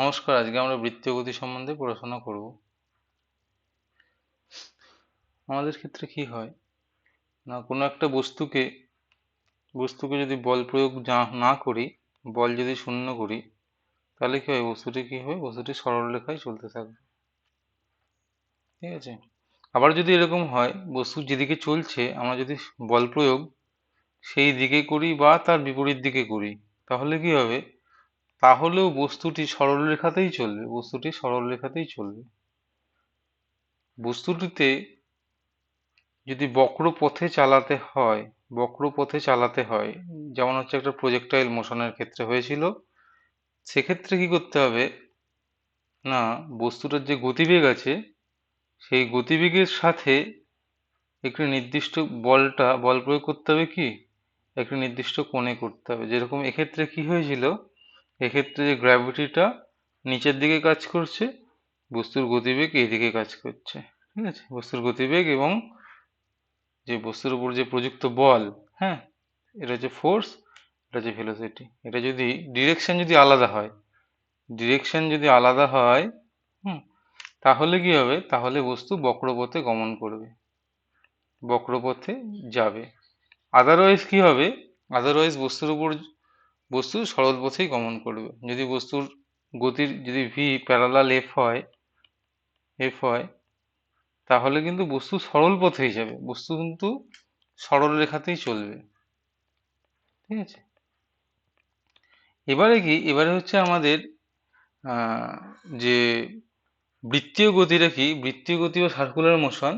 নমস্কার, আজকে আমরা বৃত্তীয় গতি সম্বন্ধে পড়াশোনা করব। আমাদের ক্ষেত্রে কি হয় না, কোনো একটা বস্তুকে বস্তুকে যদি বল প্রয়োগ না করি, বল যদি শূন্য করি, তাহলে কি হয়, বস্তুটি কি হয়, বস্তুটি সরল রেখায় চলতে থাকবে। ঠিক আছে? আবার যদি এরকম হয়, বস্তু যেদিকে চলছে, আমরা যদি বল প্রয়োগ সেই দিকে করি বা তার বিপরীত দিকে করি, তাহলে কি হবে? তাহলেও বস্তুটি সরল রেখাতেই চলবে, বস্তুটি সরল রেখাতেই চলবে। বস্তুটিতে যদি বক্র পথে চালাতে হয় বক্র পথে চালাতে হয়, যেমন হচ্ছে একটা প্রজেক্টাইল মোশনের ক্ষেত্রে হয়েছিল, সেক্ষেত্রে কি করতে হবে? না, বস্তুটার যে গতিবেগ আছে, সেই গতিবেগের সাথে একটি নির্দিষ্ট বলটা, বল প্রয়োগ করতে হবে কি? একটি নির্দিষ্ট কোণে করতে হবে। যেরকম এক্ষেত্রে কি হয়েছিল? এক্ষেত্রে যে গ্র্যাভিটিটা নিচের দিকে কাজ করছে, বস্তুর গতিবেগ এই দিকে কাজ করছে, ঠিক আছে? বস্তুর গতিবেগ এবং যে বস্তুর উপর যে প্রযুক্ত বল হ্যাঁ? এটা হচ্ছে ফোর্স এটা হচ্ছে ভেলোসিটি এটা যদি ডিরেকশন যদি আলাদা হয় ডিরেকশন যদি আলাদা হয়, হুম, তাহলে কি হবে? তাহলে বস্তু বক্রপথে গমন করবে, বক্রপথে যাবে। আদারওয়াইজ কি হবে? আদারওয়াইজ বস্তুর উপর বস্তু সরল পথেই গমন করবে। যদি বস্তুর গতির, যদি ভি প্যারালাল এফ হয় এফ হয়, তাহলে কিন্তু বস্তু সরল পথেই যাবে। বস্তু কিন্তু সরল রেখাতেই চলবে। ঠিক আছে? এবারে কি? এবারে হচ্ছে আমাদের যে বৃত্তীয় গতিটা কি? বৃত্তীয় গতি বা সার্কুলার মোশন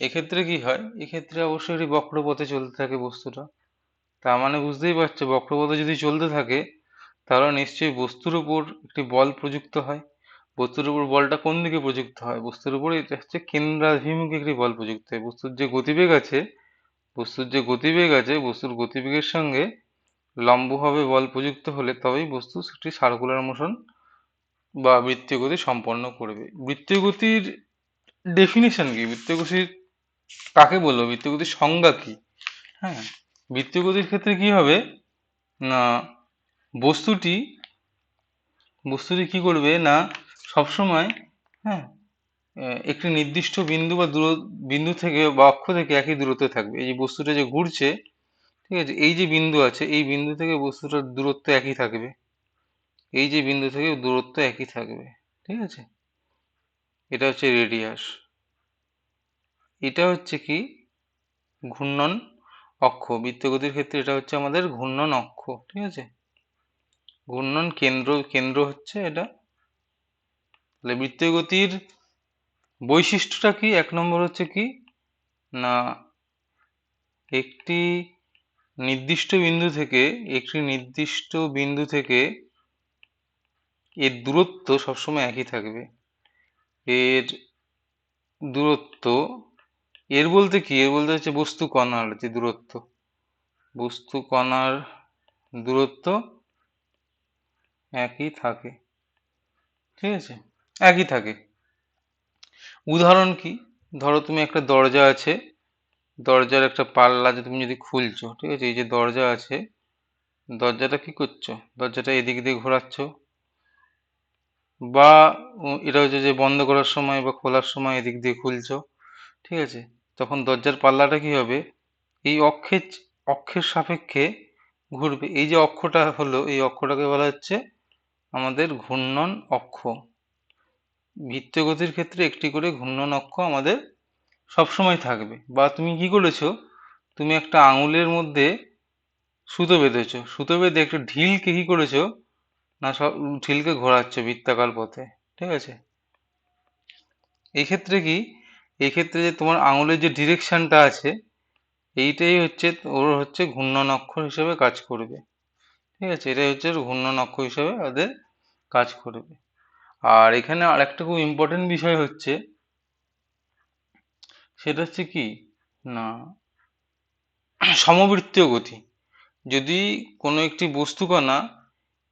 এক্ষেত্রে কি হয়? এক্ষেত্রে অবশ্যই একটি বক্রপথে চলতে থাকে বস্তুটা। তার মানে বুঝতেই পারছ বক্রপথে যদি চলতে থাকে, তাহলে নিশ্চয়ই বস্তুর উপর একটি বল প্রযুক্ত হয়। বস্তুর উপর বলটা কোন দিকে প্রযুক্ত হয়? বস্তুর উপর এটা হচ্ছে কেন্দ্রাভিমুখী একটি বল প্রযুক্ত হয়। বস্তুর যে গতিবেগ আছে, বস্তুর যে গতিবেগ আছে, বস্তুর গতিবেগের সঙ্গে লম্বভাবে বল প্রযুক্ত হলে তবেই বস্তু সেটি সার্কুলার মোশন বা বৃত্তীয় গতি সম্পন্ন করবে। বৃত্তীয় গতির ডেফিনেশন কি? বৃত্তীয় গতির কাকে বলব? বৃত্তীয় গতির সংজ্ঞা কি? হ্যাঁ। বৃত্তীয় গতির ক্ষেত্রে কি হবে? না, বস্তুটি বস্তুটি কি করবে? না, সবসময় হ্যাঁ একটি নির্দিষ্ট বিন্দু বা দূর বিন্দু থেকে বা অক্ষ থেকে একই দূরত্বে থাকবে। এই যে বস্তুটা যে ঘুরছে, ঠিক আছে, এই যে বিন্দু আছে, এই বিন্দু থেকে বস্তুটার দূরত্ব একই থাকবে। এই যে বিন্দু থেকে দূরত্ব একই থাকবে, ঠিক আছে? এটা হচ্ছে রেডিয়াস। এটা হচ্ছে কি? ঘূর্ণন অক্ষ। বৃত্তগতির ক্ষেত্রে এটা হচ্ছে আমাদের ঘূর্ণন অক্ষ, ঠিক আছে? ঘূর্ণন কেন্দ্র কেন্দ্র হচ্ছে এটা। তাহলে বৃত্তীয় গতির বৈশিষ্ট্যটা কি? এক নম্বর হচ্ছে কি? না, একটি নির্দিষ্ট বিন্দু থেকে, একটি নির্দিষ্ট বিন্দু থেকে এর দূরত্ব সবসময় একই থাকবে। এর দূরত্ব এর বলতে কি? এর বলতে হচ্ছে বস্তু কণার যে দূরত্ব। বস্তু কণার দূরত্ব একই থাকে। ঠিক আছে? একই থাকে। উদাহরণ কি? ধরো তুমি একটা দরজা আছে। দরজার একটা পাল্লা যে তুমি যদি খুলছো, ঠিক আছে? এই যে দরজা আছে, দরজাটা কি করছ? দরজাটা এদিক দিয়ে ঘোরাচ্ছ। বা এটা হচ্ছে যে বন্ধ করার সময় বা খোলার সময় এদিক দিয়ে খুলছো। ঠিক আছে? তখন দরজার পাল্লাটা কি হবে? এই অক্ষের অক্ষের সাপেক্ষে ঘুরবে। এই যে অক্ষটা হলো, এই অক্ষটাকে বলা হচ্ছে আমাদের ঘূর্ণন অক্ষ। বৃত্তীয় গতির ক্ষেত্রে একটি করে ঘূর্ণন অক্ষ আমাদের সবসময় থাকবে। বা তুমি কি করেছ? তুমি একটা আঙুলের মধ্যে সুতো বেঁধেছো। সুতো বেঁধে একটা ঢিলকে কি করেছ? না, সব ঢিলকে ঘোরাচ্ছ বৃত্তাকার পথে। ঠিক আছে? এক্ষেত্রে কি? এই ক্ষেত্রে যে তোমার আঙুলের যে ডিরেকশানটা আছে, এইটাই হচ্ছে ওর হচ্ছে ঘূর্ণন অক্ষর হিসেবে কাজ করবে। ঠিক আছে? এটাই হচ্ছে ঘূর্ণন অক্ষ হিসেবে ওদের কাজ করবে। আর এখানে আরেকটা খুব ইম্পর্টেন্ট বিষয় হচ্ছে, সেটা হচ্ছে কি? না, সমবৃত্তীয় গতি। যদি কোনো একটি বস্তুকণা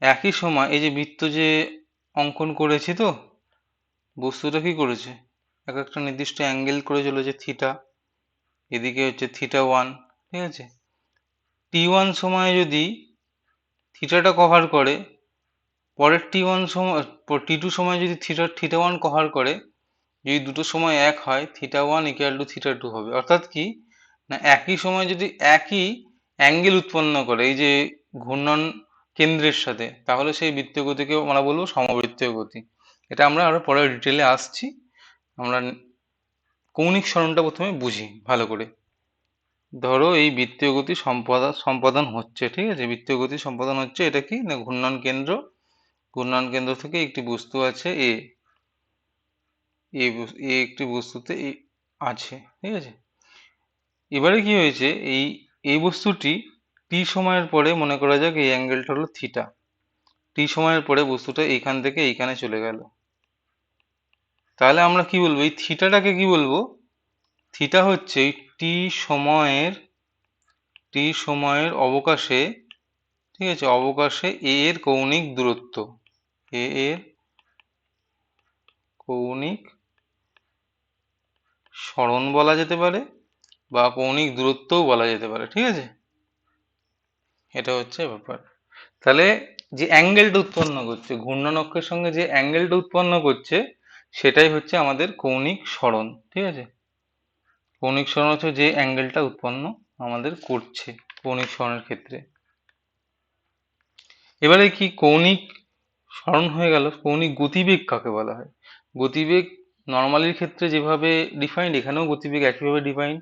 একই সময়, এই যে বৃত্ত যে অঙ্কন করেছি তো, বস্তুটা কি করেছে? এক একটা নির্দিষ্ট অ্যাঙ্গেল করে চলেছে থিটা এদিকে হচ্ছে থিটা ওয়ান ঠিক আছে? টি ওয়ান সময়ে যদি থিটাটা কভার করে, পরের টি ওয়ান সময় টি টু সময় যদি থিটা থিটা ওয়ান কভার করে, যদি দুটো সময় এক হয় theta one equal to theta two হবে। অর্থাৎ কি? না, একই সময় যদি একই অ্যাঙ্গেল উৎপন্ন করে, এই যে ঘূর্ণন কেন্দ্রের সাথে, তাহলে সেই বৃত্তীয় গতিকে আমরা বলব সমবৃত্তীয় গতি। এটা আমরা আরও পরে ডিটেলে আসছি। আমরা কৌণিক সরণটা প্রথমে বুঝি ভালো করে। ধরো এই বৃত্তীয় গতি সম্পাদন সম্পাদন হচ্ছে, ঠিক আছে? বৃত্তীয় গতি সম্পাদন হচ্ছে এটা কি? না ঘূর্ণন কেন্দ্র? ঘূর্ণন কেন্দ্র থেকে একটি বস্তু আছে এ এ একটি বস্তুতে আছে, ঠিক আছে? এবারে কি হয়েছে? এই এই বস্তুটি টি সময়ের পরে মনে করা যাক এই অ্যাঙ্গেলটা হলো থিটা টি সময়ের পরে বস্তুটা এইখান থেকে এইখানে চলে গেল। তাহলে আমরা কি বলব? এই থিটাটাকে কি বলব? থিটা হচ্ছে টি সময়ের টি সময়ের অবকাশে, ঠিক আছে? অবকাশে এ এর কৌণিক দূরত্ব। এ এর কৌণিক সরণ বলা যেতে পারে বা কৌণিক দূরত্বও বলা যেতে পারে, ঠিক আছে? এটা হচ্ছে ব্যাপার। তাহলে যে অ্যাঙ্গেলটা উৎপন্ন করছে ঘূর্ণন অক্ষের সঙ্গে যে অ্যাঙ্গেলটা উৎপন্ন করছে সেটাই হচ্ছে আমাদের কৌণিক সরণ, ঠিক আছে? কৌণিক সরণ হচ্ছে যে অ্যাঙ্গেলটা উৎপন্ন আমাদের করছে কৌণিক সরণের ক্ষেত্রে। এবারে কি কৌণিক সরণ হয়ে গেল? কৌণিক গতিবেগ কাকে বলা হয়? গতিবেগ নর্মালির ক্ষেত্রে যেভাবে ডিফাইন্ড এখানেও গতিবেগ একইভাবে ডিফাইন্ড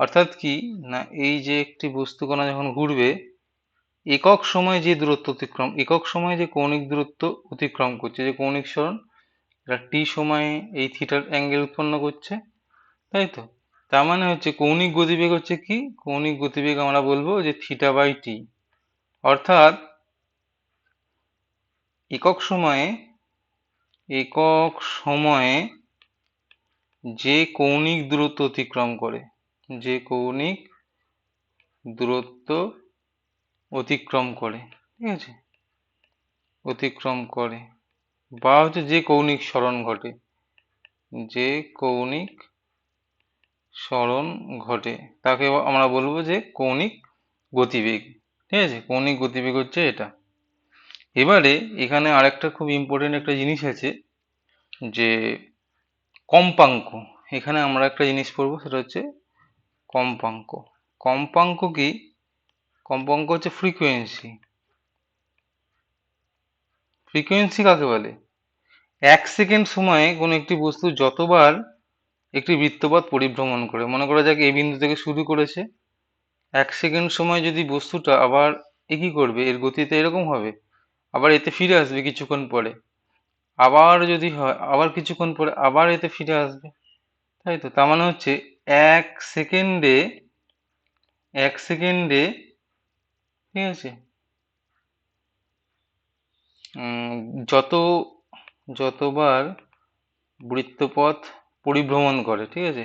অর্থাৎ কি না এই যে একটি বস্তু কণা যখন ঘুরবে, একক সময় যে দূরত্ব অতিক্রম, একক সময়ে যে কৌণিক দূরত্ব অতিক্রম করছে, যে কৌণিক সরণ এটা টি সময়ে এই থিটার অ্যাঙ্গেল উৎপন্ন করছে, তাই তো? তার মানে হচ্ছে কৌণিক গতিবেগ হচ্ছে কি? কৌণিক গতিবেগ আমরা বলব যে থিটা বাই টি অর্থাৎ একক সময়ে একক সময়ে যে কৌণিক দূরত্ব অতিক্রম করে, যে কৌণিক দূরত্ব অতিক্রম করে, ঠিক আছে? অতিক্রম করে। বা হচ্ছে যে কৌণিক সরণ ঘটে। যে কৌণিক সরণ ঘটে, তাকে আমরা বলব যে কৌণিক গতিবেগ। ঠিক আছে? কৌণিক গতিবেগ হচ্ছে এটা। এবারে এখানে আরেকটা খুব ইম্পর্টেন্ট একটা জিনিস আছে যে কম্পাঙ্ক। এখানে আমরা একটা জিনিস পড়ব, সেটা হচ্ছে কম্পাঙ্ক। কম্পাঙ্ক কি? কম্পাঙ্ক হচ্ছে ফ্রিকোয়েন্সি ফ্রিকোয়েন্সি কাকে বলে? এক সেকেন্ড সময়ে কোনো একটি বস্তু যতবার একটি বৃত্তপথ পরিভ্রমণ করে, মনে করা যাক এই বিন্দু থেকে শুরু করেছে, এক সেকেন্ড সময় যদি বস্তুটা আবার এ কী করবে, এর গতিতে এরকম হবে, আবার এতে ফিরে আসবে কিছুক্ষণ পরে, আবার যদি হয়, আবার কিছুক্ষণ পরে আবার এতে ফিরে আসবে, তাই তো? তার মানে হচ্ছে এক সেকেন্ডে এক সেকেন্ডে, ঠিক আছে? যত, যতবার বৃত্তপথ পরিভ্রমণ করে, ঠিক আছে?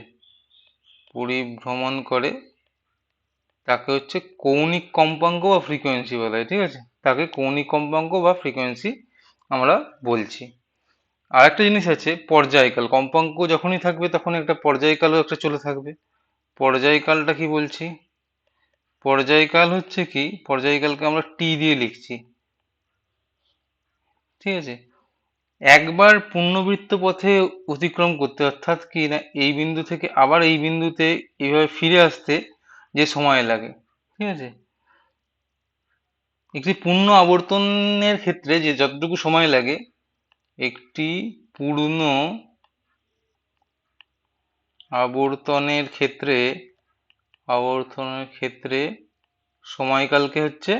পরিভ্রমণ করে, তাকে হচ্ছে কৌণিক কম্পাঙ্ক বা ফ্রিকোয়েন্সি বলা হয়, ঠিক আছে? তাকে কৌণিক কম্পাঙ্ক বা ফ্রিকোয়েন্সি আমরা বলছি। আর একটা জিনিস আছে, পর্যায়কাল। কম্পাঙ্ক যখনই থাকবে, তখন একটা পর্যায়কালও একটা চলে থাকবে। পর্যায়কালটা কি বলছি? পর্যায়কাল হচ্ছে কি? পর্যায়কালকে আমরা টি দিয়ে লিখছি। ঠিক আছে? একবার পূর্ণবৃত্ত পথে অতিক্রম করতে, অর্থাৎ কি না, এই বিন্দু থেকে আবার এই বিন্দুতে এইভাবে ফিরে আসতে যে সময় লাগে, ঠিক আছে? একটি পূর্ণ আবর্তনের ক্ষেত্রে যে যতটুকু সময় লাগে, একটি পূর্ণ আবর্তনের ক্ষেত্রে আবর্তনের ক্ষেত্রে সময়কালকে হচ্ছে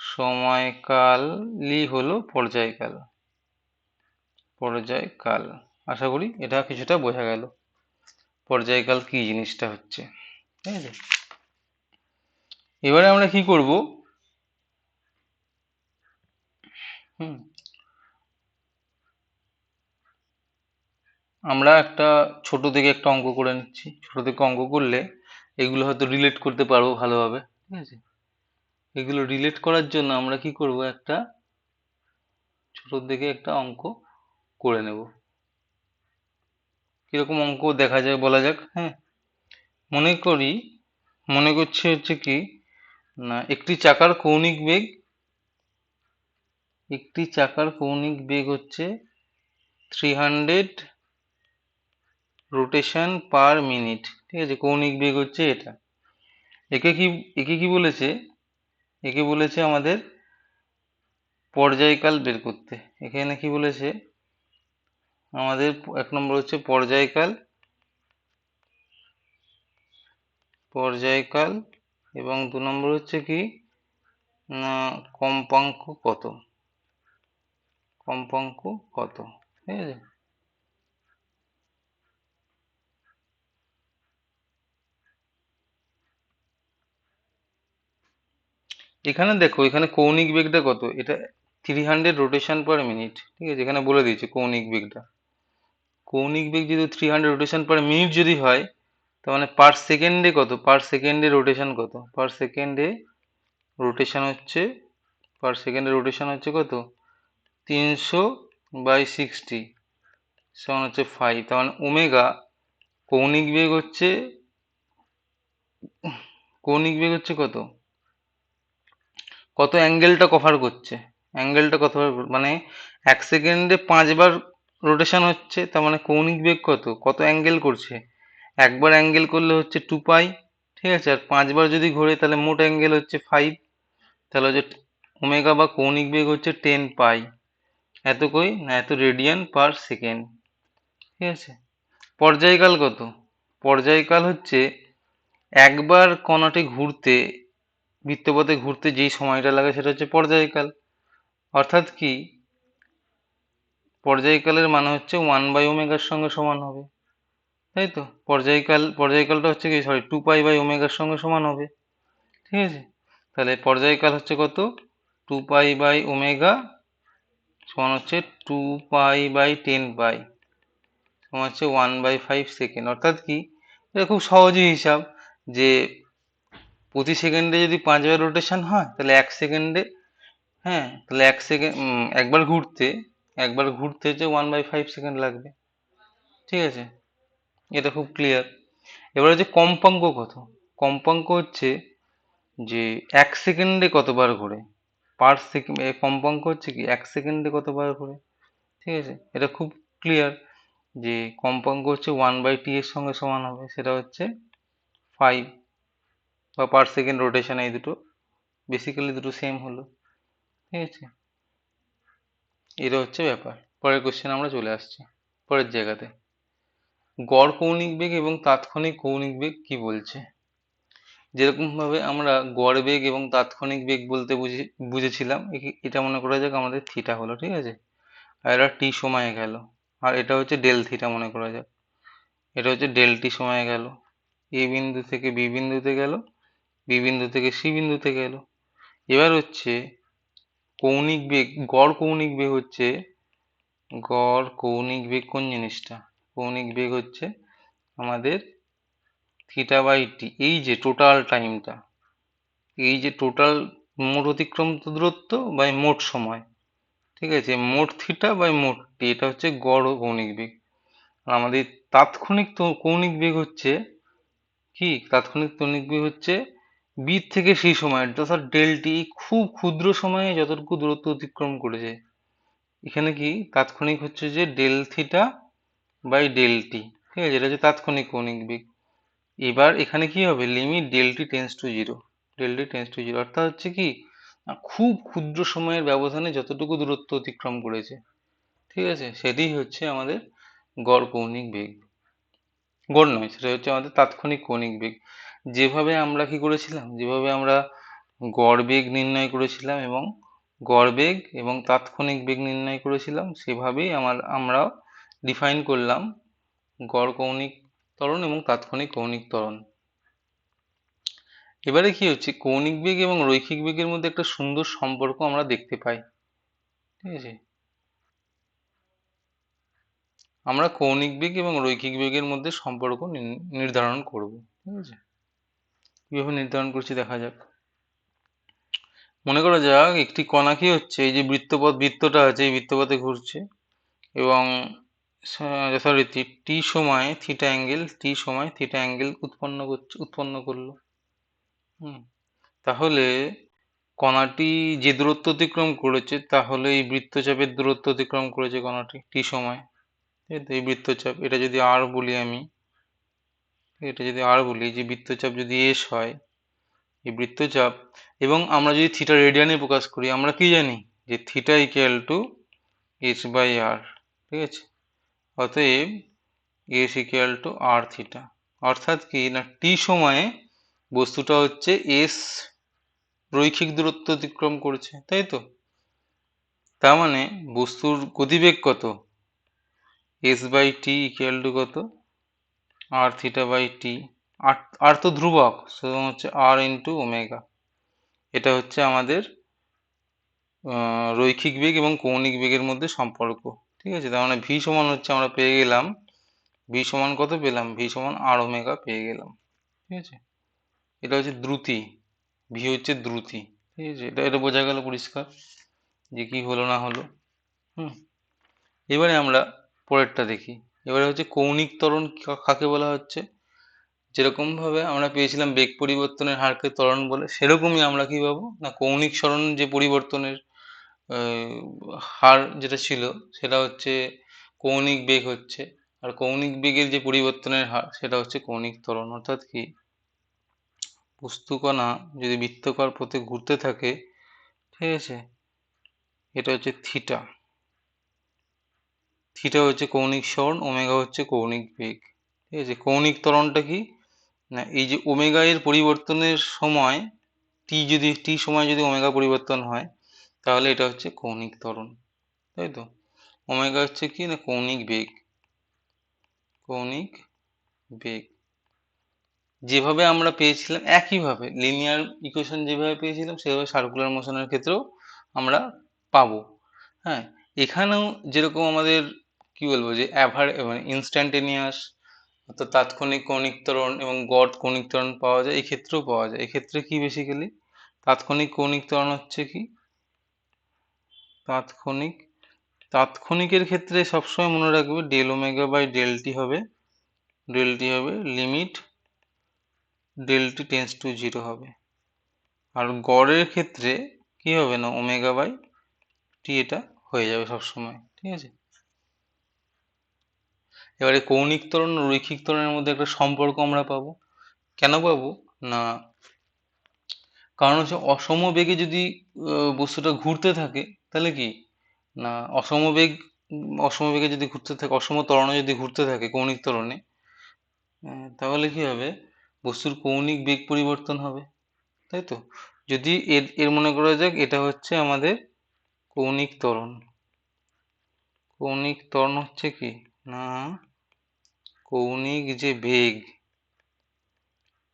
সময়কালই হলো পর্যায়কাল। পর্যায়কাল। আশা করি এটা কিছুটা বোঝা গেল। পর্যায়কাল কি জিনিসটা হচ্ছে, ঠিক আছে? এবারে আমরা কি করব? হুম। আমরা একটা ছোট থেকে একটা অঙ্ক করে নিচ্ছি। ছোট থেকে অঙ্ক করলে এগুলো হয়তো রিলেট করতে পারব ভালোভাবে, ঠিক আছে? এগুলো রিলেট করার জন্য আমরা কি করব? একটা ছোট থেকে একটা অঙ্ক করে নেব। কীরকম অঙ্ক দেখা যায় বলা যাক হ্যাঁ? মনে করি, মনে করছে হচ্ছে কি, না, একটি চাকার কৌণিক বেগ, একটি চাকার কৌণিক বেগ হচ্ছে three hundred rotation per minute ঠিক আছে? কৌণিক বেগ হচ্ছে এটা। একে কি একে কি বলেছে? একে বলেছে আমাদের পর্যায়কাল বের করতে। এখানে কি বলেছে? আমাদের এক নম্বর হচ্ছে পর্যায়কাল পর্যায়কাল এবং দু নম্বর হচ্ছে কি? কম্পাঙ্ক কত? কম্পাঙ্ক কত? ঠিক আছে? এখানে দেখো, এখানে কৌণিক বেগটা কত? এটা three hundred rotation per minute ঠিক আছে? এখানে বলে দিয়েছে কৌণিক বেগটা। কৌণিক বেগ যদি three hundred rotation per minute যদি হয়, তার মানে পার সেকেন্ডে কত? পার সেকেন্ডে রোটেশন কত? পার সেকেন্ডে রোটেশন হচ্ছে পার সেকেন্ডে রোটেশন হচ্ছে কত? তিনশো বাই সিক্সটি সমান হচ্ছে ফাইভ তার মানে ওমেগা কৌণিক বেগ হচ্ছে, কৌণিক বেগ হচ্ছে কত? কত অ্যাঙ্গেলটা কভার করছে? অ্যাঙ্গেলটা কত মানে এক সেকেন্ডে পাঁচবার রোটেশন হচ্ছে, তার মানে কৌণিক বেগ কত? কত অ্যাঙ্গেল করছে? একবার অ্যাঙ্গেল করলে হচ্ছে টু পাই ঠিক আছে? আর পাঁচবার যদি ঘোরে, তাহলে মোট অ্যাঙ্গেল হচ্ছে ফাইভ তাহলে হচ্ছে ওমেগা বা কৌণিক বেগ হচ্ছে টেন পাই এত কই? না, এত রেডিয়ান পার সেকেন্ড ঠিক আছে? পর্যায়কাল কত? পর্যায়কাল হচ্ছে একবার কণাটি ঘুরতে বৃত্তপথে ঘুরতে যেই সময়টা লাগে সেটা হচ্ছে পর্যায়কাল। অর্থাৎ কি? পর্যায়কালের মানে হচ্ছে ওয়ান বাই ওমেগার সঙ্গে সমান হবে। তাই তো? পর্যায়কাল, পর্যায়কালটা হচ্ছে কি? সরি টু পাই বাই ওমেগার সঙ্গে সমান হবে। ঠিক আছে? তাহলে পর্যায়কাল হচ্ছে কত? টু পাই বাই ওমেগা সমান হচ্ছে two pi by ten pi সমান হচ্ছে ওয়ান বাই ফাইভ সেকেন্ড অর্থাৎ কি? এটা খুব সহজই হিসাব যে প্রতি সেকেন্ডে যদি পাঁচবার রোটেশন হয়, তাহলে এক সেকেন্ডে হ্যাঁ তাহলে এক সেকেন্ড একবার ঘুরতে একবার ঘুরতে হচ্ছে ওয়ান বাই ফাইভ সেকেন্ড লাগবে। ঠিক আছে? এটা খুব ক্লিয়ার এবার হচ্ছে কম্পাঙ্ক কত? কম্পাঙ্ক হচ্ছে যে এক সেকেন্ডে কতবার ঘোরে? পার সেকেন্ড কম্পাঙ্ক হচ্ছে কি? এক সেকেন্ডে কতবার ঘোরে? ঠিক আছে? এটা খুব ক্লিয়ার যে কম্পাঙ্ক হচ্ছে ওয়ান বাই টি এর সঙ্গে সমান হবে। সেটা হচ্ছে ফাইভ বা পার সেকেন্ড রোটেশন এই দুটো বেসিক্যালি দুটো সেম হলো। ঠিক আছে? এটা হচ্ছে ব্যাপার। পরের কোশ্চেন আমরা চলে আসছি, পরের জায়গাতে। গড় কৌণিক বেগ এবং তাৎক্ষণিক কৌণিক বেগ কি বলছে? যেরকমভাবে আমরা গড় বেগ এবং তাৎক্ষণিক বেগ বলতে বুঝে, বুঝেছিলাম এটা মনে করা যাক আমাদের থিটা হলো, ঠিক আছে? আর এটা টি সময়ে গেল। আর এটা হচ্ছে ডেল থিটা মনে করা যাক। এটা হচ্ছে ডেল টি সময়ে গেল। এ বিন্দু থেকে বি বিন্দুতে গেল। বি বিন্দু থেকে সি বিন্দুতে গেল এবার হচ্ছে কৌণিক বেগ, গড় কৌণিক বেগ হচ্ছে, গড় কৌণিক বেগ কোন জিনিসটা? কৌণিক বেগ হচ্ছে আমাদের থিটা বাই টি, এই যে টোটাল টাইমটা, এই যে টোটাল মোট অতিক্রান্ত দূরত্ব বাই মোট সময়, ঠিক আছে? মোট থিটা বাই মোট টি, এটা হচ্ছে গড় কৌণিক বেগ। আর আমাদের তাৎক্ষণিক কৌণিক বেগ হচ্ছে কি? তাৎক্ষণিক কৌণিক বেগ হচ্ছে বি থেকে সেই সময় অর্থাৎ ডেলটি খুব ক্ষুদ্র সময়ে যতটুকু দূরত্ব অতিক্রম করেছে। এখানে কি তাৎক্ষণিক হচ্ছে যে del theta by del T, ঠিক আছে? এটা হচ্ছে তাৎক্ষণিক কৌণিক বেগ। এবার এখানে কি হবে? Limit del T tends to zero. Del T tends to zero. অর্থাৎ হচ্ছে কি খুব ক্ষুদ্র সময়ের ব্যবধানে যতটুকু দূরত্ব অতিক্রম করেছে, ঠিক আছে? সেটি হচ্ছে আমাদের গড় কৌণিক বেগ। গড় নয়, সেটা হচ্ছে আমাদের তাৎক্ষণিক কৌণিক বেগ। যেভাবে আমরা কি করেছিলাম? যেভাবে আমরা গড় বেগ নির্ণয় করেছিলাম এবং গড় বেগ এবং তাৎক্ষণিক বেগ নির্ণয় করেছিলাম, সেভাবেই আমার আমরা ডিফাইন করলাম গড় কৌণিক ত্বরণ এবং তাৎক্ষণিক কৌণিক ত্বরণ। এবারে কি হচ্ছে? কৌণিক বেগ এবং রৈখিক বেগের মধ্যে একটা সুন্দর সম্পর্ক আমরা দেখতে পাই। ঠিক আছে? আমরা কৌণিক বেগ এবং রৈখিক বেগের মধ্যে সম্পর্ক নির্ধারণ করব। ঠিক আছে? কীভাবে নির্ধারণ করছি, দেখা যাক। মনে করা যাক, একটি কণা কি হচ্ছে, এই যে বৃত্তপথ, বৃত্তটা আছে, এই বৃত্তপথে ঘুরছে এবং যথারীতি টি সময়ে থিটা অ্যাঙ্গেল টি সময় থিটা অ্যাঙ্গেল উৎপন্ন করছে, উৎপন্ন করল। হুম, তাহলে কণাটি যে দূরত্ব অতিক্রম করেছে, তাহলে এই বৃত্তচাপের দূরত্ব অতিক্রম করেছে কণাটি টি সময়। এই বৃত্তচাপ, এটা যদি আর বলি আমি এটা যদি আর বলি যে বৃত্তচাপ যদি এস হয়, এই বৃত্তচাপ, এবং আমরা যদি থিটা রেডিয়ানে প্রকাশ করি, আমরা কি জানি? যে theta equal to S by R ঠিক আছে? অতএব S equal to R theta অর্থাৎ কি না টি সময়ে বস্তুটা হচ্ছে এস রৈখিক দূরত্ব অতিক্রম করছে, তাই তো? তার মানে বস্তুর গতিবেগ কত? S by T equal to কত? আর থিটা বাই টি আর তো ধ্রুবক সুতরাং হচ্ছে আর ইন্টু ওমেগা এটা হচ্ছে আমাদের রৈখিক বেগ এবং কৌণিক বেগের মধ্যে সম্পর্ক, ঠিক আছে? তার মানে ভি সমান হচ্ছে আমরা পেয়ে গেলাম ভি সমান কত পেলাম? ভি সমান আর ওমেগা পেয়ে গেলাম, ঠিক আছে? এটা হচ্ছে দ্রুতি ভি হচ্ছে দ্রুতি, ঠিক আছে? এটা এটা বোঝা গেল পরিষ্কার, যে কি হলো না হলো, হুম? এবারে আমরা পরেরটা দেখি। এবারে হচ্ছে কৌণিক ত্বরণ কাকে বলা হচ্ছে? যেরকমভাবে আমরা পেয়েছিলাম বেগ পরিবর্তনের হারকে ত্বরণ বলে, সেরকমই আমরা কি পাবো? না, কৌণিক সরণ যে পরিবর্তনের হার যেটা ছিল, সেটা হচ্ছে কৌণিক বেগ হচ্ছে। আর কৌণিক বেগের যে পরিবর্তনের হার, সেটা হচ্ছে কৌণিক ত্বরণ। অর্থাৎ কি? বস্তুকণা যদি বৃত্তকার পথে ঘুরতে থাকে, ঠিক আছে? এটা হচ্ছে থিটা। থিটা হচ্ছে কৌণিক সরণ ওমেগা হচ্ছে কৌণিক বেগ। ঠিক আছে? কৌণিক ত্বরণটা কি? না, এই যে ওমেগা এর পরিবর্তনের সময় টি যদি টি সময় যদি ওমেগা পরিবর্তন হয়, তাহলে এটা হচ্ছে কৌণিক ত্বরণ। তাই তো? ওমেগা হচ্ছে কি? না, কৌণিক বেগ। কৌণিক বেগ। যেভাবে আমরা পেয়েছিলাম, একইভাবে লিনিয়ার ইকুয়েশন যেভাবে পেয়েছিলাম, সেভাবে সার্কুলার মোশনের ক্ষেত্রেও আমরা পাবো। হ্যাঁ? এখানেও যেরকম আমাদের কি বলব যে অ্যাভার মানে ইনস্ট্যান্টেনিয়াস অর্থাৎ তাৎক্ষণিক কৌণিক ত্বরণ এবং গড় কৌণিক ত্বরণ পাওয়া যায়, এক্ষেত্রেও পাওয়া যায়। এক্ষেত্রে কি বেসিক্যালি তাৎক্ষণিক কৌণিক ত্বরণ হচ্ছে কি? তাৎক্ষণিক, তাৎক্ষণিকের ক্ষেত্রে সবসময় মনে রাখবে ডেল ওমেগা বাই ডেলটি হবে ডেলটি হবে limit del T tends to zero হবে। আর গড়ের ক্ষেত্রে কি হবে না? ওমেগা বাই টি এটা হয়ে যাবে সবসময়, ঠিক আছে? এবারে কৌণিক ত্বরণ ও রৈখিক ত্বরণের মধ্যে একটা সম্পর্ক আমরা পাবো। কেন পাবো? না, কারণ হচ্ছে অসম বেগে যদি বস্তুটা ঘুরতে থাকে, তাহলে কি? না অসম বেগ অসম বেগে যদি ঘুরতে থাকে, অসম ত্বরণে যদি ঘুরতে থাকে কৌণিক ত্বরণে তাহলে কি হবে? বস্তুর কৌণিক বেগ পরিবর্তন হবে, তাই তো? যদি এর এর মনে করা যাক, এটা হচ্ছে আমাদের কৌণিক ত্বরণ কৌণিক ত্বরণ হচ্ছে কি? না কৌণিক যে বেগ,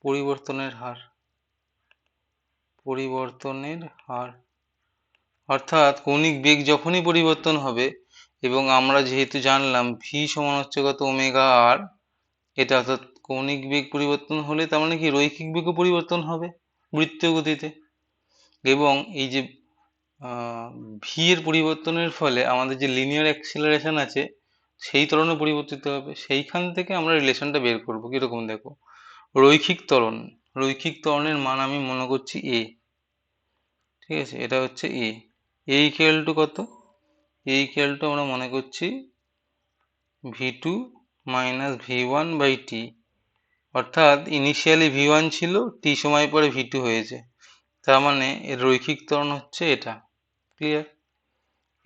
পরিবর্তনের হার। পরিবর্তনের হার। অর্থাৎ কৌণিক বেগ যখনই পরিবর্তন হবে এবং আমরা যেহেতু জানলাম ভি সমান হচ্ছে কত ওমেগা আর এটা অর্থাৎ কৌণিক বেগ পরিবর্তন হলে তার মানে কি? রৈখিক বেগও পরিবর্তন হবে বৃত্তীয় গতিতে এবং এই যে ভি এর পরিবর্তনের ফলে আমাদের যে লিনিয়ার অ্যাক্সিলারেশন আছে সেই ত্বরণে পরিবর্তিত হবে। সেইখান থেকে আমরা রিলেশনটা বের করব। কীরকম দেখো? রৈখিক ত্বরণ রৈখিক ত্বরণের মান আমি মনে করছি এ ঠিক আছে? এটা হচ্ছে এ এই ইকুয়াল টু কত? এই ইকুয়াল টু আমরা মনে করছি V two minus V one by T অর্থাৎ ইনিশিয়ালি ভি ওয়ান ছিল টি সময় পরে ভি টু হয়েছে। তার মানে এর রৈখিক ত্বরণ হচ্ছে এটা। ক্লিয়ার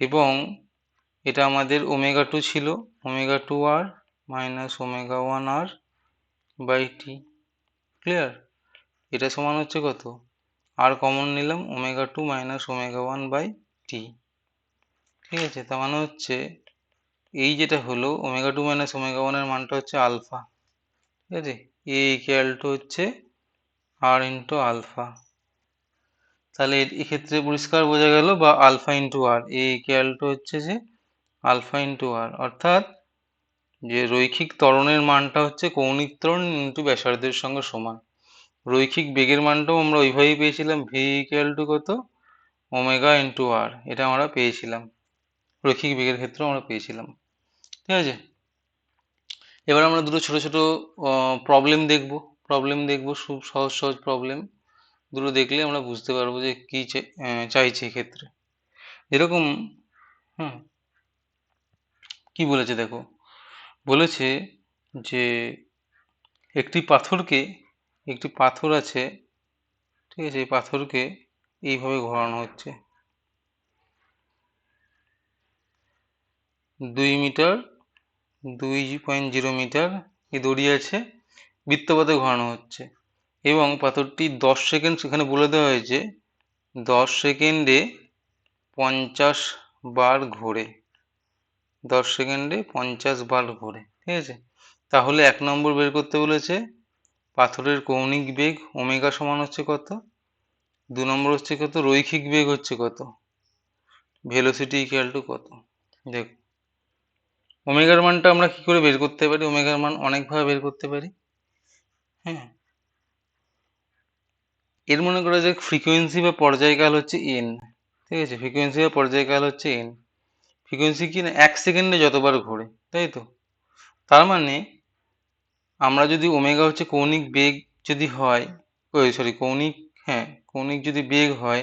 এবং এটা আমাদের ওমেগা টু ছিল omega two R minus omega one R by T clear এটা সমান হচ্ছে কত? আর কমন নিলাম omega two minus omega one by T ঠিক আছে? তার মানে হচ্ছে এই যেটা হলো ওমেগা টু মাইনাস ওমেগা ওয়ানের মানটা হচ্ছে আলফা ঠিক আছে? এ ইকুয়াল টু হচ্ছে আর ইন্টু আলফা তাহলে এক্ষেত্রে পরিষ্কার বোঝা গেল বা alpha into R A equal to হচ্ছে যে আলফা ইন্টু আর অর্থাৎ যে রৈখিক ত্বরণের মানটা হচ্ছে কৌণিক ত্বরণ ইন্টু ব্যাসার্ধের সঙ্গে সমান। রৈখিক বেগের মানটাও আমরা ওইভাবেই পেয়েছিলাম ভি টু কত? ওমেগা ইন্টু আর এটা আমরা পেয়েছিলাম। রৈখিক বেগের ক্ষেত্রেও আমরা পেয়েছিলাম। ঠিক আছে? এবার আমরা দুটো ছোট ছোট প্রবলেম দেখব। প্রবলেম দেখব খুব সহজ সহজ প্রবলেম দুটো দেখলে আমরা বুঝতে পারব যে কী চাইছে এক্ষেত্রে। এরকম, হুম। কি বলেছে দেখো? বলেছে যে একটি পাথরকে, একটি পাথর আছে, ঠিক আছে, এই পাথরকে এইভাবে ঘোরানো হচ্ছে। দুই মিটার, দুই পয়েন্ট জিরো মিটার এই দড়ি আছে বৃত্তপথে ঘোরানো হচ্ছে। এবং পাথরটি দশ সেকেন্ড সেখানে বলে দেওয়া হয়েছে, দশ সেকেন্ডে পঞ্চাশ বার ঘোরে। দশ সেকেন্ডে পঞ্চাশ বার ঘোরে ঠিক আছে? তাহলে এক নম্বর বের করতে বলেছে, পাথরের কৌণিক বেগ ওমেগা সমান হচ্ছে কত? দু নম্বর হচ্ছে কত? রৈখিক বেগ হচ্ছে কত? ভেলোসিটি ইকুয়াল টু কত? দেখ, ওমেগার মানটা আমরা কি করে বের করতে পারি? ওমেগার মান অনেকভাবে বের করতে পারি হ্যাঁ? এর মনে করা যাক ফ্রিকোয়েন্সি বা পর্যায়কাল হচ্ছে এন ঠিক আছে? ফ্রিকোয়েন্সি বা পর্যায়কাল হচ্ছে এন ফ্রিকোয়েন্সি কি না? এক সেকেন্ডে যতবার ঘোরে, তাই তো? তার মানে আমরা যদি ওমেগা হচ্ছে কৌণিক বেগ যদি হয়, ওই সরি কৌণিক হ্যাঁ কৌণিক যদি বেগ হয়,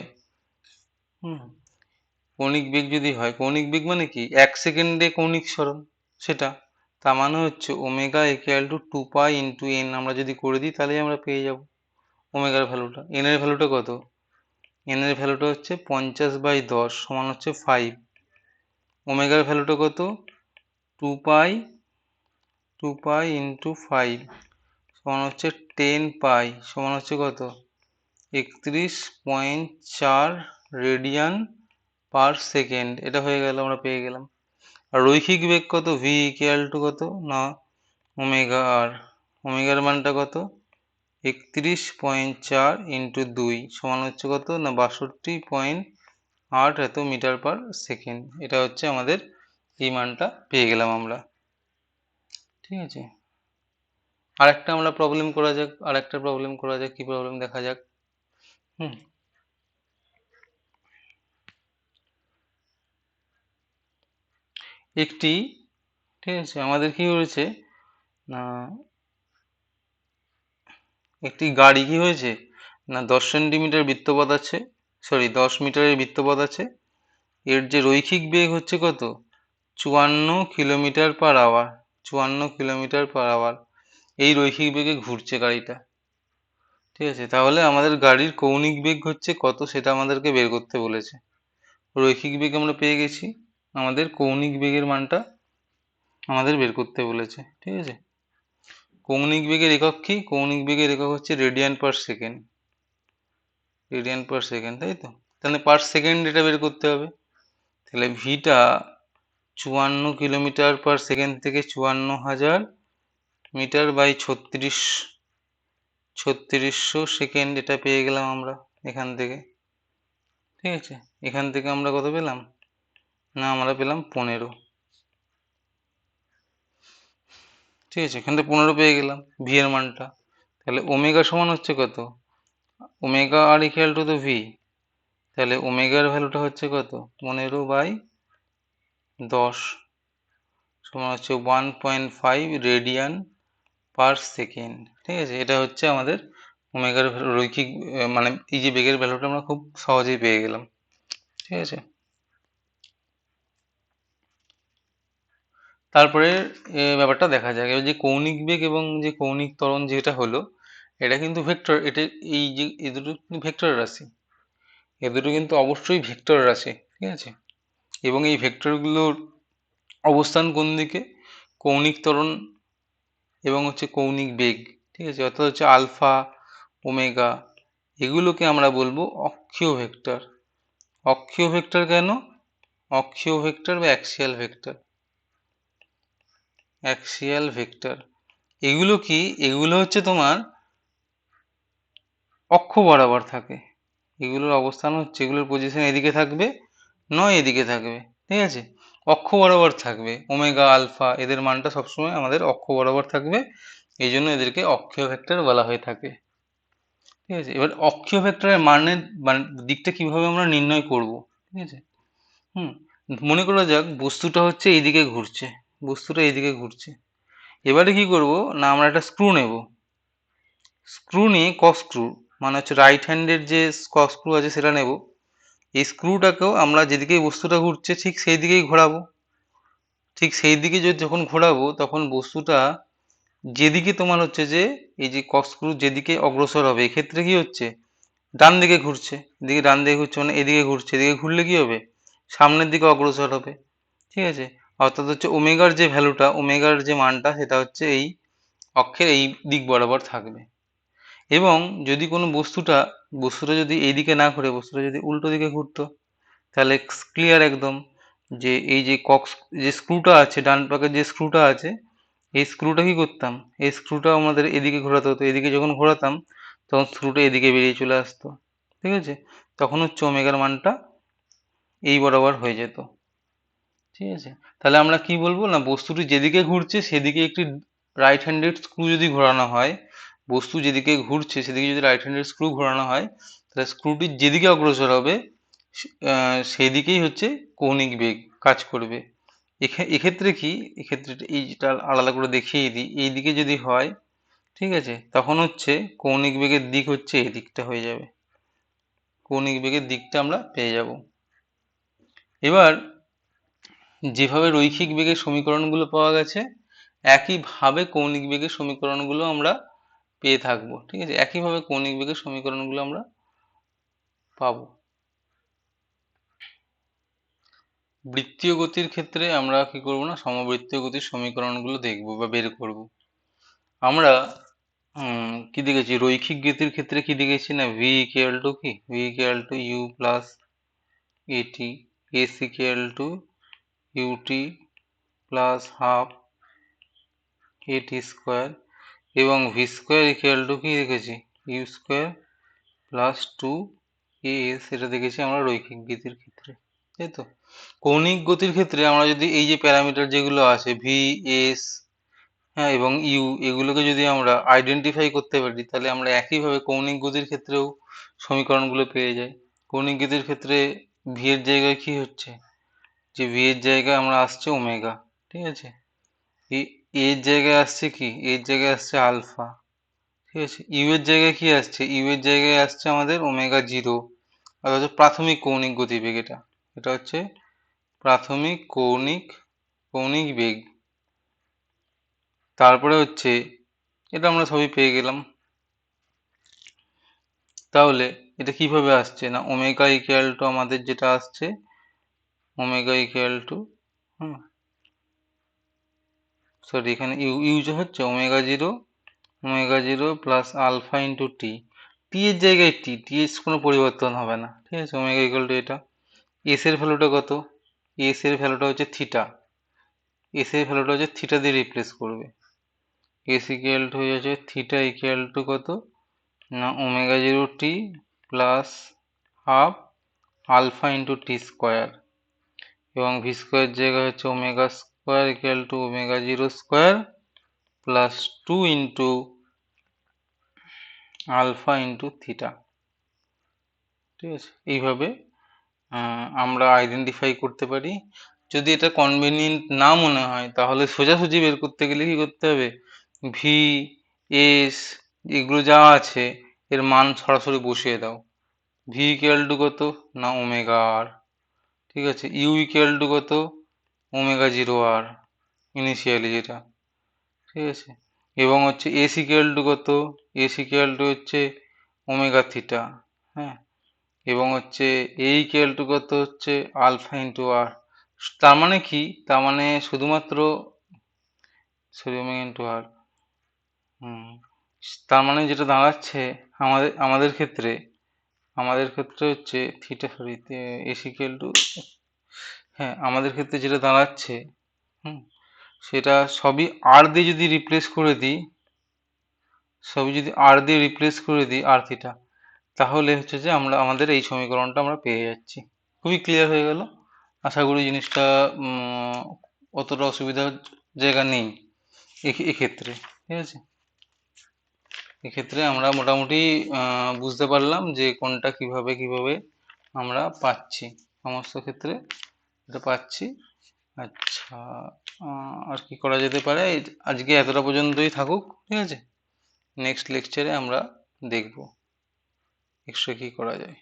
হুম, কৌণিক বেগ যদি হয়, কৌণিক বেগ মানে কি? এক সেকেন্ডে কৌণিক সরণ, সেটা। তার মানে হচ্ছে omega equal to two pi into N আমরা যদি করে দিই, তাহলেই আমরা পেয়ে যাব। ওমেগার ভ্যালুটা এন এর ভ্যালুটা কত? এন এর ভ্যালুটা হচ্ছে পঞ্চাশ বাই দশ সমান হচ্ছে ফাইভ ওমেগার ভ্যালুটা কত? Two pi two pi into five সমান হচ্ছে টেন পাই সমান হচ্ছে কত? একত্রিশ পয়েন্ট চার রেডিয়ান পার সেকেন্ড এটা হয়ে গেল, আমরা পেয়ে গেলাম। আর রৈখিক বেগ কত? ভি ইকুয়াল টু কত? না ওমেগা আর ওমেগার মানটা কত? একত্রিশ পয়েন্ট চার ইন্টু দুই। সমান হচ্ছে কত? না, বাষট্টি পয়েন্ট আট এত মিটার পার সেকেন্ড। এটা হচ্ছে আমাদের এই মানটা পেয়ে গেলাম আমরা। ঠিক আছে? আরেকটা আমরা প্রবলেম করা যাক, আরেকটা প্রবলেম করা যাক, কি প্রবলেম দেখা যাক? হুম। একটি, ঠিক আছে, আমাদের কি হয়েছে? না, একটি গাড়ি কি হয়েছে? না, দশ সেন্টিমিটার বৃত্তপথ আছে। সরি, দশ মিটারের বৃত্তপথ আছে। এর যে রৈখিক বেগ হচ্ছে কত? চুয়ান্ন কিলোমিটার পার আওয়ার চুয়ান্ন কিলোমিটার পার আওয়ার এই রৈখিক বেগে ঘুরছে গাড়িটা। ঠিক আছে, তাহলে আমাদের গাড়ির কৌণিক বেগ হচ্ছে কত সেটা আমাদেরকে বের করতে বলেছে। রৈখিক বেগ আমরা পেয়ে গেছি, আমাদের কৌণিক বেগের মানটা আমাদের বের করতে বলেছে। ঠিক আছে? কৌণিক বেগের একক কি? কৌণিক বেগের একক হচ্ছে radian per second radian per second তাই তো? তাহলে পার সেকেন্ড এটা বের করতে হবে। তাহলে ভিটা চুয়ান্ন কিলোমিটার পার সেকেন্ড থেকে চুয়ান্ন হাজার মিটার বাই ছত্রিশ, ছত্রিশশো সেকেন্ড এটা পেয়ে গেলাম আমরা এখান থেকে। ঠিক আছে? এখান থেকে আমরা কত পেলাম? না, আমরা পেলাম পনেরো। ঠিক আছে? এখান থেকে পনেরো পেয়ে গেলাম ভি এর মানটা। তাহলে ওমেগা সমান হচ্ছে কত? ওমেগা আর ইকুয়াল টু তো ভি তাহলে ওমেগার ভ্যালুটা হচ্ছে কত? পনেরো বাই দশ সমান হচ্ছে one point five radian per second ঠিক আছে? এটা হচ্ছে আমাদের ওমেগার রৈখিক মানে এই যে বেগের ভ্যালুটা আমরা খুব সহজেই পেয়ে গেলাম। ঠিক আছে? তারপরে ব্যাপারটা দেখা যায় যে কৌণিক বেগ এবং যে কৌণিক ত্বরণ যেটা হলো এটা কিন্তু ভেক্টর, এটা এই যে এ দুটো কিন্তু ভেক্টর রাশি। এ দুটো কিন্তু অবশ্যই ভেক্টর রাশি, ঠিক আছে? এবং এই ভেক্টরগুলোর অবস্থান কোন দিকে? কৌণিক ত্বরণ এবং হচ্ছে কৌণিক বেগ, ঠিক আছে? অর্থাৎ হচ্ছে আলফা, ওমেগা, এগুলোকে আমরা বলব অক্ষীয় ভেক্টর। অক্ষীয় ভেক্টর কেন? অক্ষীয় ভেক্টর বা অ্যাক্সিয়াল ভেক্টর। Axial vector. এগুলো কি? এগুলো হচ্ছে তোমার অক্ষ বরাবর থাকে। এগুলোর অবস্থান হচ্ছে এগুলোর পজিশন এদিকে থাকবে, নয় এদিকে থাকবে, ঠিক আছে? অক্ষ বরাবর থাকবে, ওমেগা, আলফা, এদের মানটা সবসময় আমাদের অক্ষ বরাবর থাকবে, এই জন্য এদেরকে অক্ষীয় ভেক্টর বলা হয়ে থাকে। ঠিক আছে? এবার অক্ষীয় ভেক্টরের মানের মানে দিকটা কীভাবে আমরা নির্ণয় করব, ঠিক আছে? হুম, মনে করা যাক, বস্তুটা হচ্ছে এইদিকে ঘুরছে, বস্তুটা এইদিকে ঘুরছে। এবারে কি করব? না, আমরা একটা স্ক্রু নেব। স্ক্রু নিয়ে ক স্ক্রু মানে হচ্ছে রাইট হ্যান্ডের যে স্ক্রু আছে সেটা নেব। এই স্ক্রুটাকেও আমরা যেদিকে বস্তুটা ঘুরছে ঠিক সেই দিকেই ঘোরাবো। ঠিক সেই দিকে যদি যখন ঘোরাবো তখন বস্তুটা যেদিকে তোমার হচ্ছে যে এই যে কক স্ক্রু যেদিকে অগ্রসর হবে, এক্ষেত্রে কি হচ্ছে? ডান দিকে ঘুরছে। এদিকে ডান দিকে ঘুরছে মানে এদিকে ঘুরছে। এদিকে ঘুরলে কি হবে? সামনের দিকে অগ্রসর হবে। ঠিক আছে? অর্থাৎ হচ্ছে ওমেগার যে ভ্যালুটা ওমেগার যে মানটা সেটা হচ্ছে এই অক্ষের এই দিক বরাবর থাকবে। এবং যদি কোনো বস্তুটা বস্তুটা যদি এই দিকে না ঘুরে, বস্তুটা যদি উল্টো দিকে ঘুরতো, তাহলে ক্লিয়ার একদম যে এই যে কক্স যে স্ক্রুটা আছে, ডান পাকের যে স্ক্রুটা আছে, এই স্ক্রুটা কি করতাম? এই স্ক্রুটা আমাদের এদিকে ঘোরাতে হতো। এদিকে যখন ঘোরাতাম, তখন স্ক্রুটা এদিকে বেরিয়ে চলে আসতো। ঠিক আছে? তখন হচ্ছে ওমেগার মানটা এই বরাবর হয়ে যেত। ঠিক আছে? তাহলে আমরা কি বলব? না, বস্তুটি যেদিকে ঘুরছে, সেদিকে একটি রাইট হ্যান্ডেড স্ক্রু যদি ঘোরানো হয় বস্তু যেদিকে ঘুরছে, সেদিকে যদি রাইট হ্যান্ডের স্ক্রু ঘোরানো হয়, তাহলে স্ক্রুটি যেদিকে অগ্রসর হবে সেই দিকেই হচ্ছে কৌণিক বেগ কাজ করবে। এক্ষেত্রে কি? এক্ষেত্রে এইটা আলাদা করে দেখিয়ে দিই। এই দিকে যদি হয়, ঠিক আছে, তখন হচ্ছে কৌণিক বেগের দিক হচ্ছে এই দিকটা হয়ে যাবে। কৌণিক বেগের দিকটা আমরা পেয়ে যাব। এবার, যেভাবে রৈখিক বেগের সমীকরণগুলো পাওয়া গেছে, একইভাবে কৌণিক বেগের সমীকরণগুলো আমরা পেয়ে থাকব, ঠিক আছে? একইভাবে কৌণিক বেগের সমীকরণগুলো আমরা পাবো। বৃত্তীয় গতির ক্ষেত্রে আমরা কি করব না? সমবৃত্তীয় গতির সমীকরণগুলো দেখব বা বের করব। আমরা কি দেখেছি? রৈখিক গতির ক্ষেত্রে কি দেখেছি না? ভি ইকুয়াল টু কি? V equal to U plus A T S equal to U T plus half A T square এবং ভি স্কোয়ার ইকুয়াল টু কি দেখেছি? U square plus two A S এটা দেখেছি আমরা রৈখিক গতির ক্ষেত্রে, তাই তো? কৌণিক গতির ক্ষেত্রে আমরা যদি এই যে প্যারামিটার যেগুলো আছে ভি এস হ্যাঁ এবং ইউ এগুলোকে যদি আমরা আইডেন্টিফাই করতে পারি, তাহলে আমরা একইভাবে কৌণিক গতির ক্ষেত্রেও সমীকরণগুলো পেয়ে যাই। কৌণিক গতির ক্ষেত্রে ভি এর জায়গায় কি হচ্ছে? যে ভি এর জায়গায় আমরা আসছে ওমেগা ঠিক আছে? এর জায়গায় আসছে কি? এর জায়গায় আসছে আলফা। ঠিক আছে? ইউ এর জায়গায় কি আসছে? ইউ এর জায়গায় আসছে আমাদের ওমেগা জিরো। অর্থাৎ প্রাথমিক কৌণিক গতিবেগ এটা। এটা হচ্ছে প্রাথমিক কৌণিক কৌণিক বেগ। তারপরে হচ্ছে এটা আমরা সবই পেয়ে গেলাম। তাহলে এটা কীভাবে আসছে? না, ওমেগা ইকুয়াল টু আমাদের যেটা আসছে, omega equal to hmm sorry এখানে ইউ ইউজ হচ্ছে omega zero omega zero plus alpha into T T এর জায়গায় টি টি এর কোনো পরিবর্তন হবে না, ঠিক আছে? ওমেগা ইকুয়াল টু এটা। এস এর ভ্যালুটা কত? এস এর ভ্যালুটা হচ্ছে থিটা এস এর ভ্যালুটা হচ্ছে থিটা দিয়ে রিপ্লেস করবে। এস ইকুয়াল টু হয়ে যাচ্ছে থিটা ইকুয়াল টু কত? না omega zero T plus half alpha into T square এবং ভি স্কোয়ার জায়গা হচ্ছে omega square equal to omega zero square plus two into alpha into theta ঠিক আছে? এইভাবে আমরা আইডেন্টিফাই করতে পারি। যদি এটা কনভেনিয়েন্ট না মনে হয়, তাহলে সোজাসুজি বের করতে গেলে কি করতে হবে? ভি এস এগুলো যা আছে, এর মান সরাসরি বসিয়ে দাও। ভি ইকুয়াল টু কত? না ওমেগা আর ঠিক আছে? ইউ ইকুয়াল টু কত? ওমেগা জিরো আর ইনিশিয়ালি যেটা, ঠিক আছে? এবং হচ্ছে এস ইকুয়াল টু কত? এস টু হচ্ছে ওমেগা থিটা হ্যাঁ? এবং হচ্ছে এই ইকুয়াল টু কত হচ্ছে? আলফা ইন্টু আর তার মানে কি? তার মানে শুধুমাত্র সরি ওমেগা ইন্টু আর হুম। তার মানে যেটা দাঁড়াচ্ছে আমাদের আমাদের ক্ষেত্রে আমাদের ক্ষেত্রে হচ্ছে থিটা সরি এস টু হ্যাঁ আমাদের ক্ষেত্রে যেটা দাঁড়াচ্ছে, হুম, সেটা সবই আর দিয়ে যদি রিপ্লেস করে দিই, সবই যদি আর দিয়ে রিপ্লেস করে দিই আর থিটা তাহলে হচ্ছে যে আমরা, আমাদের এই সমীকরণটা আমরা পেয়ে যাচ্ছি। খুবই ক্লিয়ার হয়ে গেল। আশা করি জিনিসটা অতটা অসুবিধার জায়গা নেই এক্ষেত্রে ঠিক আছে? এক্ষেত্রে আমরা মোটামুটি বুঝতে পারলাম যে কোনটা কীভাবে কীভাবে আমরা পাচ্ছি সমস্ত ক্ষেত্রে। এটা পাচ্ছি। আচ্ছা আর কি করা যেতে পারে? আজকে এতটা পর্যন্তই থাকুক, ঠিক আছে? নেক্সট লেকচারে আমরা দেখব এক্সট্রা কী করা যায়।